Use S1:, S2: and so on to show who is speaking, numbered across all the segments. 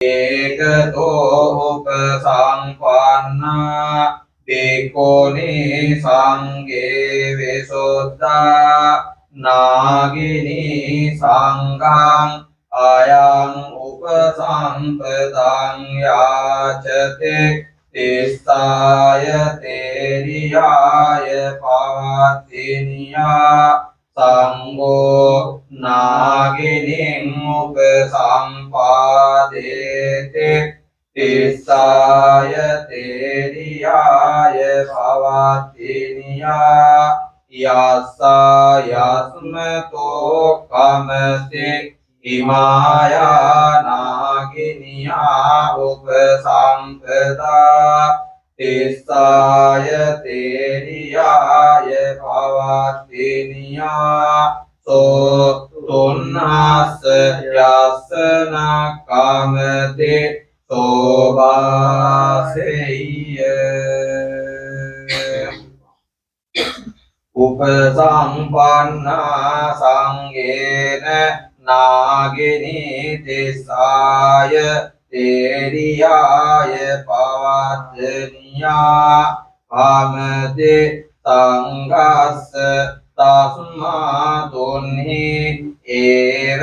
S1: ඒකතෝ උපසංපන්නා බික්ඛුනි සංඝේ විසුද්ධා නාගිනී සංඝං අයං උපසම්පදං යාචතේ තිස්සාය තේරියාය පවත්තිනියා සංඝෝ නාගිනින් උපසම්පාදේති. තිස්සාය තේරියාය පවත්තිනියා යස්සා යස්මතෝ කමති. ඉමායානාගිනියා උපසම්පදා. තිස්සාය තේරියාය පවත්තිනියා. සෝ තුන්හස යස්සන කමති සෝබාසෙය උපසම්පන්නා සංගේන නාගිනී තිස්සාය තේරියාය පවත්තනියා පමති සංගස්ස තස්මා තුන්හි ඒව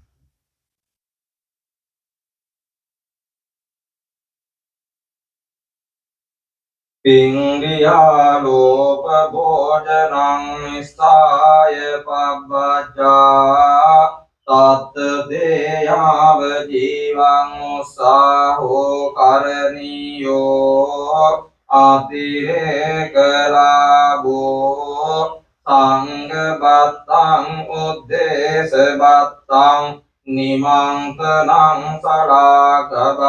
S1: චීවරං නිසාය පබ්බජා තත් දේයාව ජීවං උසාහෝ කරණීයෝ අතිරේකලාභෝ ඕමං කප්පාසිකං කෝසෙයං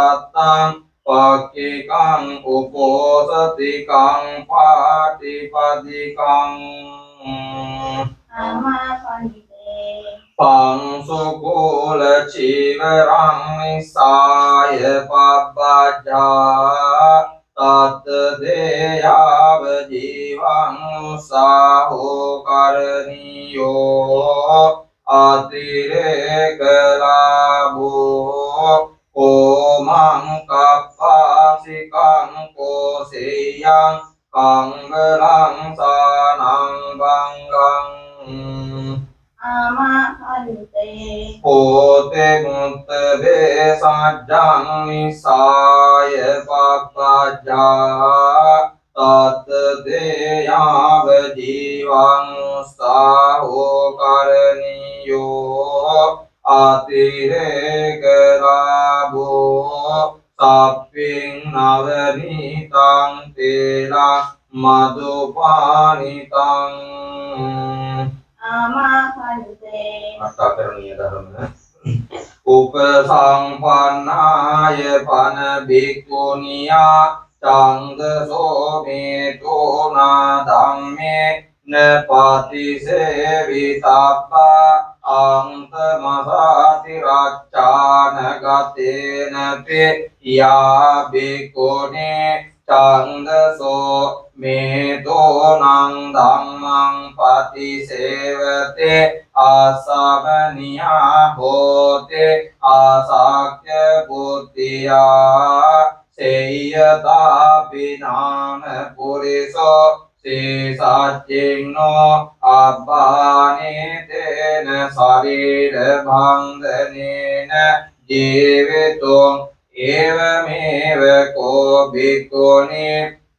S1: කංගලං සානං බංගං ආමාපන්තේ පෝතේ ปักกิกังอุปสติกังปาติปติกัง
S2: ธรรมปัญเต
S1: ปังสุกุลชีวรังนิสายปัปปัจจาตัตเตยาวจีวังสาหุกรณิโยอติเรกลาบุ โกมังกับพาสิกังโกเสยังกังเวลังสานังบังกังอ
S2: ามะพันเต
S1: โอเตมุตเบสัจจังนิสายปัปปัจจาตัตเตยาวจีวังสาหุการณิโย අතිරේක රාගෝ සප්පින් නවනීතං තේලා මදුපානිතං
S2: ආමහන්තේ
S1: අටකරණීය ධර්ම. උපසම්පන්නාය පන බික්ඛුනියා චංග සෝමේතෝ නා ධම්මේ නපතිසේවිතබ්බා අන්තමසාතිරච්චානගතේනපි යාබිකුණේ චන්දසෝ මේතෝනං ධම්මං පතිසේවතේ ආසමනියා හෝතේ ආසක්්‍ය බුද්ධියා සේයතාපිනාන පුරිසෝ สีสัจจิงโนอับบานิเตนะสารีเดบังเดนีนะจีวิตุงเอวเมวโกบิโกนิ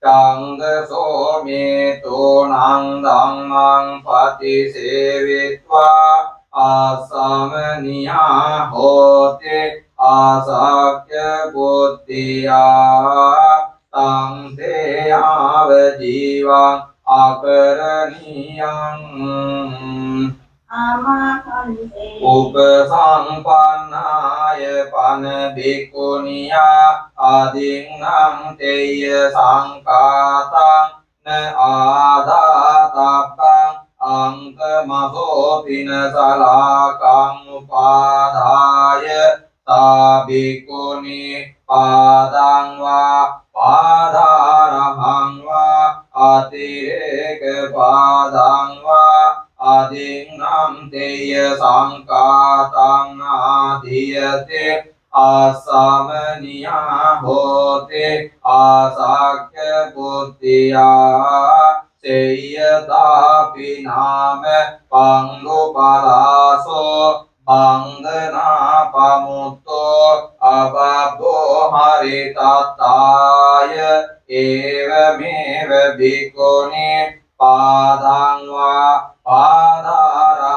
S1: จังเดโสมิตุนังดังมังปฏิเสวิตวาอาสามนิยาโหติอาสักยบุตติยา තං තේයාව ජීවං අකරණියං. උපසම්පන්නාය පන බිකුණියා අදින්නම් තේය සංකාතං න ආදාතප්පං අංක මහෝපින සලාකං උපාදාය තාබිකුණි පාදං වා පාදාරහං වා අතිරේක පාදං වා අදින්නම් තේය සංකාතං ආදීයතේ ආසමනියා හෝතේ ආසක්ක බුද්ධියා තේය තාපි නාම පංගු පලාසෝ බංගනා පමුත්තෝ අබබෝ හරි තත්තාය ඒව මේව බිකුණේ පාදංවා පාදාරහංවා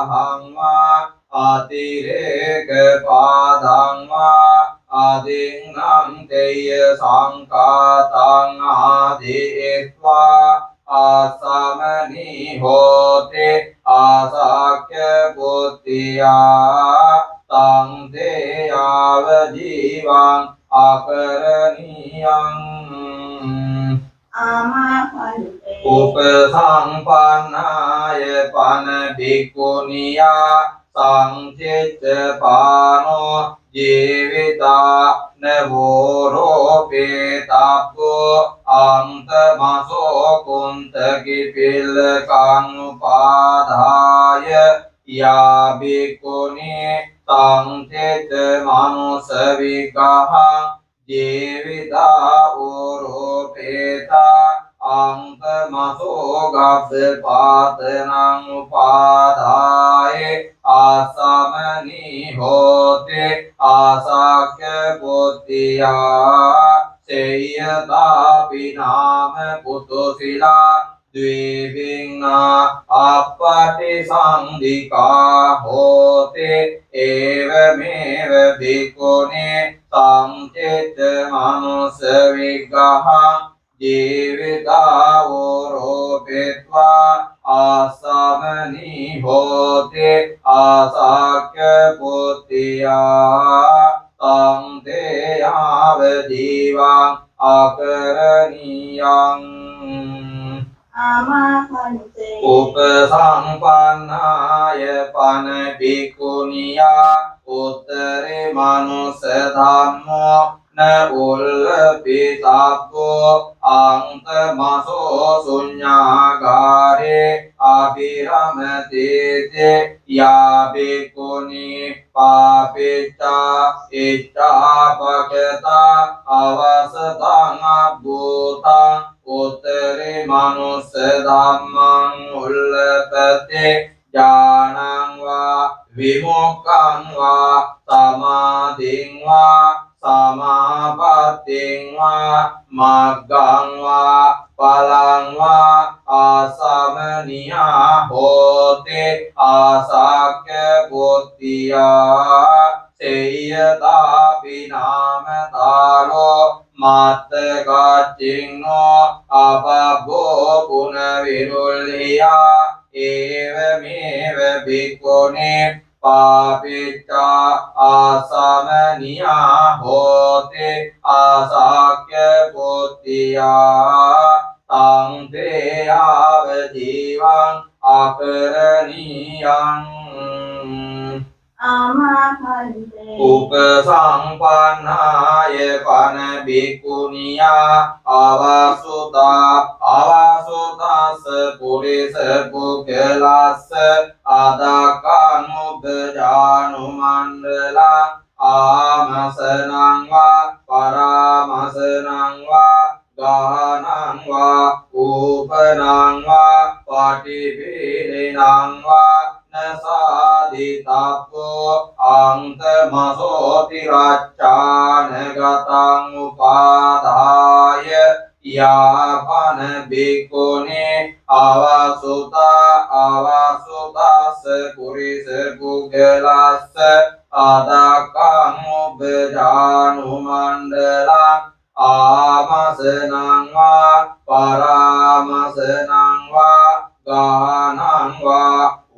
S1: අතිරේක පාදංවා අදින්නම් තේය සංකාතං ආදීත්වා ආසමනී හෝතේ ආසක්‍ය බුද්ධියා තං තේයාව ජීවං අකරණීයං උපසම්පන්නාය පන බිකුණියා සංචිච්ච පානෝ ජීවිතා නවෝරෝපේ තප්පෝ අන්තමසෝ කුන්තකි පිල්ල කං උපාදාය යාබිකුණේ ตังเทจมานุสวิกาหังจีวิตาอุรุเปตาอังตมาโสกัสปาตนังปาทายอาสามณีโหติอาสักปุติยาเสียตาปินามปุตุศิลา द्विविङ्गा अपतिसन्धिका होते एवमेव भिकुने संचित् मनुष्यविग्रह जीवितावो रोपित्वा आसमनि होते आसाख्यपुत्र्या तं ते यावजीवाम् अकरणीयम् උපසම්පන්නාය පන භික්ඛුනියා උත්තරේ මනුස ධම්මෝ න උල්පිතබ්බෝ අන්ත මසෝ ශුඤ්ඤාගාරේ අභිරමතේතේ යා භික්ඛුනි පාපිතා ඉච්ඡාපකතා අවසතං අබ්බෝතං උත්තරේ මනුස්ස ධම්මං උල්ලපතේ ඥානං වා විමුක්ඛං වා සමාධින් වා සමාපත්තින් වා මග්ගං වා පලං වා ආසමනියා හෝතේ ආසක්‍ය බුද්ධියා සේයතාපි නාමතාලෝ මත්තකච්චින්නෝ අපබ්බෝ පුනවිරුල්ලියා ඒවමේව භික්ඛුනේ පාපිච්චා ආසමනියා හෝතේ ආසක්‍ය බුද්ධියා තං තේ ආව ජීවං අකරණීයං उपसम्पन्नाय फनभिकुनिया आवसुता आवसुतास पुरिस पुगलास अदकानुगजानुमण्डला आमसनं वा परामसनं वा गानं वा उपनं वा पाटिभेनां वा न साधितापो अन्तमसोऽतिरच्चानगतामुपाधाय यापन भिक्खुनि आवासुता आवासुतास पुरिस पुगलास अदकामुबजानुमण्डलाम् आमसनं वा परामसनं वा गानं वा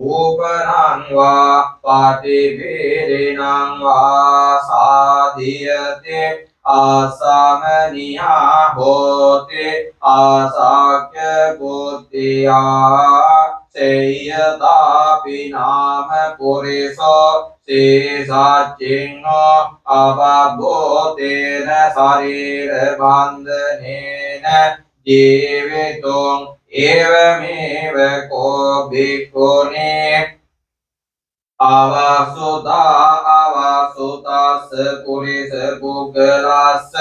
S1: ූපනං වා පටිවිරිණං වා සාධියතේ ආසමනියා හෝති ආසක්්‍ය බුද්ධියා සේයතාපි නාම පුරිසෝ සේසච්චින්නෝ අවබෝතේන ශරීර බන්ධනේන ජීවිතුං एवमेव को भिक्षुने आवासुता आवासुतास पुरिस कुकलास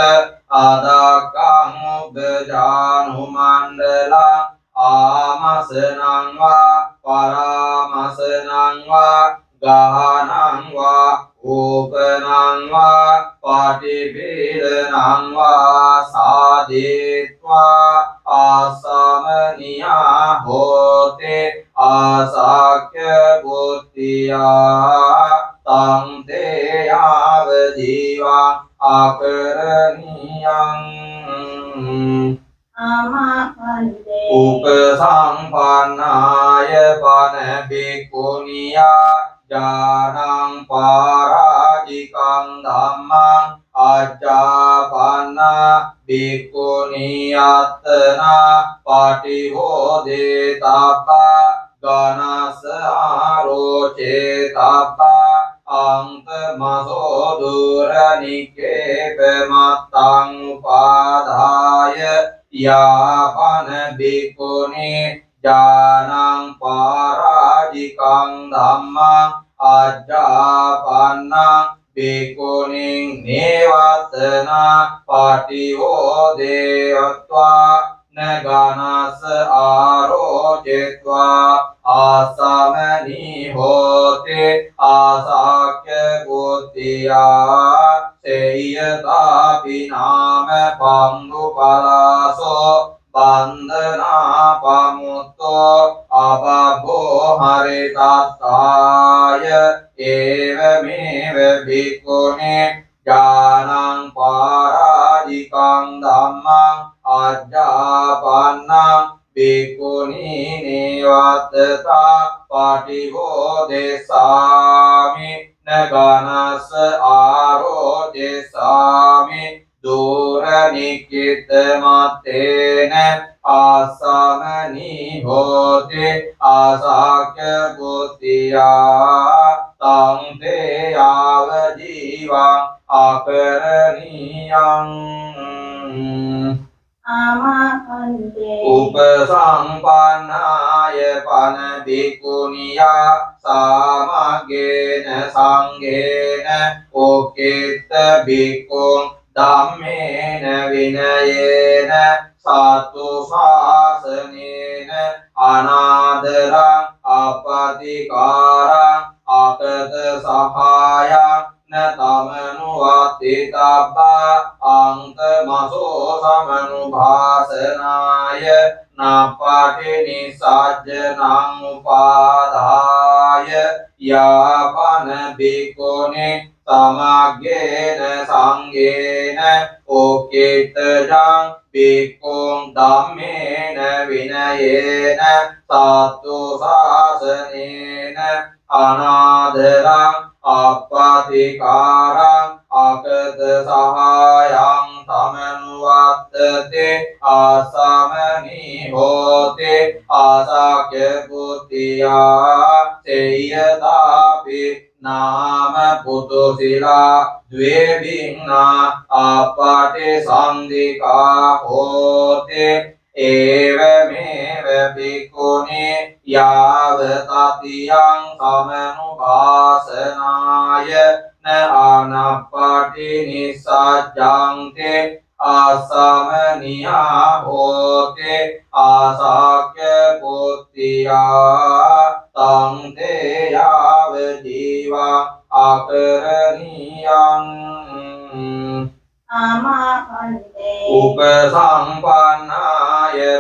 S1: आदाकामुबजानुमण्डला आमसनं वा परामसनं वा गहना ූපනං වා පාටිබේරණං වා සාදේत्वा ආසමනියා හෝතේ ආසක්්‍ය බුද්ධියා තං තේ ආව දීවා අකරණියං. උපසම්පන්නාය පන බිකුණියා ජානං පාරාජිකං ධම්මං අජ්ජාපන්නා බිකුණියත්තනා පටිහෝදේ තප්පා ගනස ආරෝචේ තප්පා අංක මසෝ දුරනිකේප මත්තං උපාදාය यापन बिकुने जानं पाराजिकां धम्मां अजापन्ना भिकुनिं निवसना पाटिवो देवत्वा न गणस आरोचित्वा आसमनि होते आसाक्य बुद्धिया सेयतापि नाम पङ्गु පලාසෝ බන්ධනා පමුත්තෝ අබබෝ හරිතත්තාය ඒව මේව බිකුණේ ජානං පාරාජිකං ධම්මං අජ්ජාපන්නං බිකුණී නේවත්තතා පටිවෝ දෙසාමි නගනස ආ මත්තේන ආසමනී හෝති ආසාක්‍ය බුද්ධියා තං තේ ආව ජීවං අපරණියං උපසම්පන්නාය පන බිකුණියා සාමගේන සංගේන ඕකෙත්ත බිකුන් ධම්මේන විනයේන සාතු ශාසනේන අනාදරං අපතිකාරං අකත සහායං නතමනුවත්තිතබ්බා අංකමසෝ සමනුභාසනාය නපටි නිසජ්ජනං උපාදාය යාපන බිකුනේ තමග්ගේන සංඝේන ඕකේතරං බික්ඛුං ධම්මේන විනයේන සාතු සාසනේන අනාදරං අපපතිකාරං අකත සහායං තමනුවත්තතේ ආසමනී හෝතේ ආසක්‍ය බුද්ධියා තේයතාපි නාම පුතු සිලා ද්වේබින්නා අපටි සංදිකා හෝතේ ඒවමේව පිකුණේ යාව තතියං සමනුපාසනාය න ආනප්පටි නිසජ්ජන්තේ ආසමනියා හෝතේ ආසක්‍ය පුත්තියා තං තේ යාවදී වා අකරණියං උපසම්පන්නාය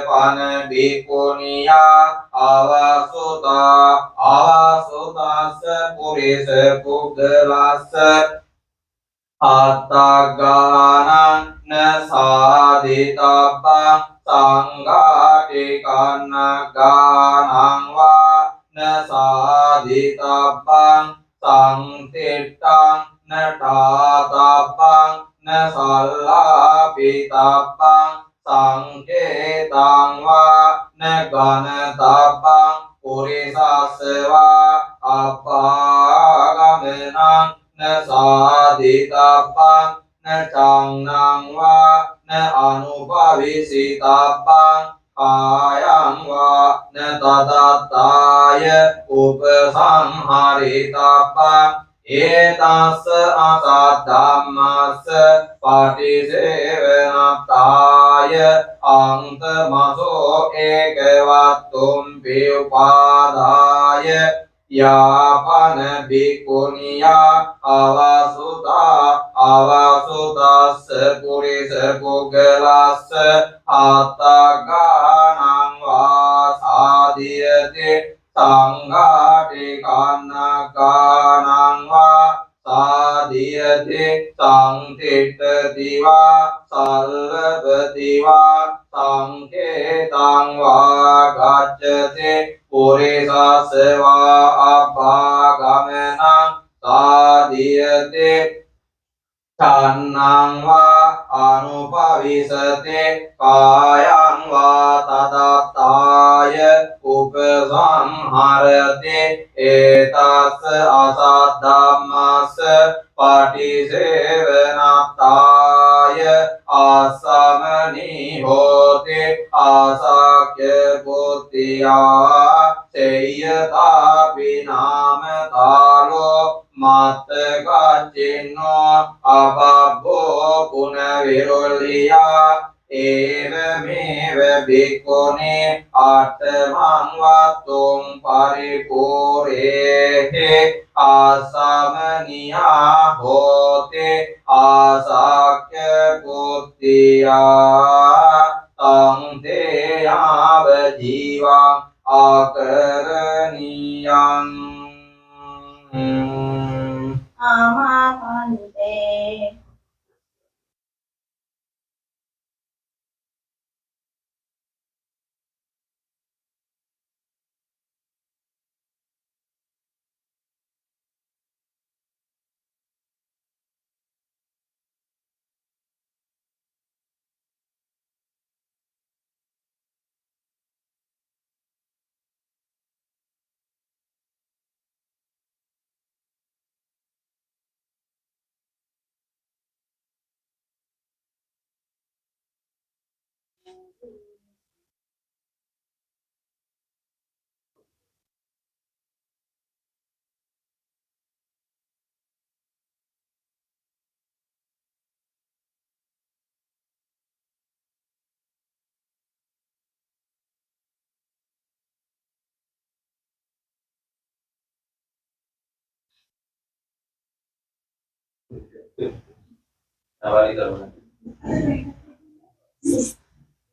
S1: පන බිකුණියා අවසුතා අවසුතස්ස පුරිස පුද්ගලස්ස අත්තගානන්න සාධිතබ්බං සංඝාටිකන්න ගානං වා නසාධිතබ්බං สังติตังนาตาตาปังนาสัลลาปิตาปังสังเกตังวะนากันตาปังปุริสัสวะอัปปากามนังนาสาดิตาปังนาจังนังวะนาอนุปวิสิตาปัง ආයං වා න තදත්තාය උපසංහරිතප්පං ඒතස්ස අසත් ධම්මස්ස පටිසේවනත්තාය අන්තමසෝ ඒකවත්තුම් පිපාදාය याभन भिकोनिया आवासुता आवासुतास पुरिस पुगलास आतगानं वासादियते සංඝාටිකන්නකානං වා සාදියති සංතිට්ඨති වා සල්ලපති වා සංකේතං වා ගච්ඡති पुरिसस्वाभागमनं साधीयते। චන්නං වා අනුපවිසතේ කායං වා තදත්තාය උපසංහරතේ ඒතස් අසද්ධම්මස් පටිසේවනත්තාය ආසමනී හෝතේ ආසක්්‍ය බුද්ධියා සේයතා විනාම තාලෝ මත්තකා จินโนอปัปโภปุณวิรุลียา ඒවමේව බික්කුණේ අටමං වත්තුම් පරිපූරේහෙ ආසමනියා හෝතේ ආසක්්‍ය පුත්තියා තංතේයාව ජීවං ආකරණියන්
S2: 아, 감하건대
S1: La